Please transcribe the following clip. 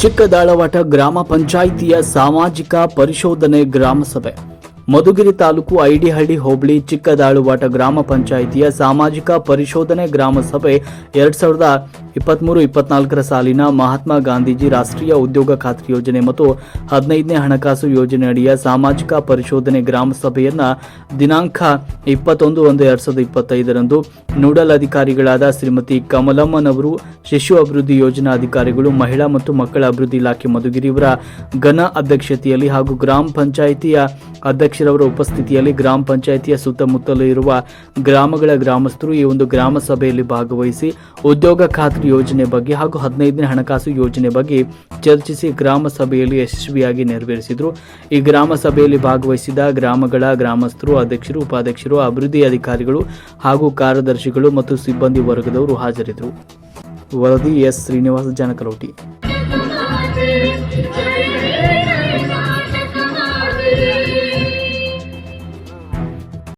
ಚಿಕ್ಕದಾಳವಾಟ ಗ್ರಾಮ ಪಂಚಾಯಿತಿಯ ಸಾಮಾಜಿಕ ಪರಿಶೋಧನೆ ಗ್ರಾಮ ಸಭೆ ಮಧುಗಿರಿ ತಾಲೂಕು ಐಡಿಹಳ್ಳಿ ಹೋಬಳಿ ಚಿಕ್ಕದಾಳುವಾಟ ಗ್ರಾಮ ಪಂಚಾಯಿತಿಯ ಸಾಮಾಜಿಕ ಪರಿಶೋಧನೆ ಗ್ರಾಮ ಸಭೆ ಎರಡ್ ಸಾವಿರದ ಇಪ್ಪತ್ಮೂರು, ಇಪ್ಪತ್ನಾಲ್ಕರ ಸಾಲಿನ ಮಹಾತ್ಮ ಗಾಂಧೀಜಿ ರಾಷ್ಟ್ರೀಯ ಉದ್ಯೋಗ ಖಾತ್ರಿ ಯೋಜನೆ ಮತ್ತು ಹದಿನೈದನೇ ಹಣಕಾಸು ಯೋಜನೆ ಅಡಿಯ ಸಾಮಾಜಿಕ ಪರಿಶೋಧನೆ ಗ್ರಾಮ ಸಭೆಯನ್ನ ದಿನಾಂಕ ಇಪ್ಪತ್ತೊಂದು ಒಂದು ಎರಡ್ ಸಾವಿರದ ಇಪ್ಪತ್ತೈದರಂದು ನೋಡಲ್ ಅಧಿಕಾರಿಗಳಾದ ಶ್ರೀಮತಿ ಕಮಲಮ್ಮನವರು ಶಿಶು ಅಭಿವೃದ್ಧಿ ಯೋಜನಾ ಅಧಿಕಾರಿಗಳು, ಮಹಿಳಾ ಮತ್ತು ಮಕ್ಕಳ ಅಭಿವೃದ್ಧಿ ಇಲಾಖೆ ಮಧುಗಿರಿ ಇವರ ಘನ ಅಧ್ಯಕ್ಷತೆಯಲ್ಲಿ ಹಾಗೂ ಗ್ರಾಮ ಪಂಚಾಯಿತಿಯ ಅಧ್ಯಕ್ಷರವರ ಉಪಸ್ಥಿತಿಯಲ್ಲಿ ಗ್ರಾಮ ಪಂಚಾಯಿತಿಯ ಸುತ್ತಮುತ್ತಲು ಇರುವ ಗ್ರಾಮಗಳ ಗ್ರಾಮಸ್ಥರು ಈ ಒಂದು ಗ್ರಾಮ ಸಭೆಯಲ್ಲಿ ಭಾಗವಹಿಸಿ ಉದ್ಯೋಗ ಖಾತ್ರಿ ಯೋಜನೆ ಬಗ್ಗೆ ಹಾಗೂ ಹದಿನೈದನೇ ಹಣಕಾಸು ಯೋಜನೆ ಬಗ್ಗೆ ಚರ್ಚಿಸಿ ಗ್ರಾಮ ಸಭೆಯಲ್ಲಿ ಯಶಸ್ವಿಯಾಗಿ ನೆರವೇರಿಸಿದರು. ಈ ಗ್ರಾಮ ಸಭೆಯಲ್ಲಿ ಭಾಗವಹಿಸಿದ ಗ್ರಾಮಗಳ ಗ್ರಾಮಸ್ಥರು, ಅಧ್ಯಕ್ಷರು, ಉಪಾಧ್ಯಕ್ಷರು, ಅಭಿವೃದ್ಧಿ ಅಧಿಕಾರಿಗಳು ಹಾಗೂ ಕಾರ್ಯದರ್ಶಿಗಳು ಮತ್ತು ಸಿಬ್ಬಂದಿ ವರ್ಗದವರು ಹಾಜರಿದ್ದರು. ವರದಿ ಎಸ್. ಶ್ರೀನಿವಾಸ, ಜನಕಲೋಟಿ.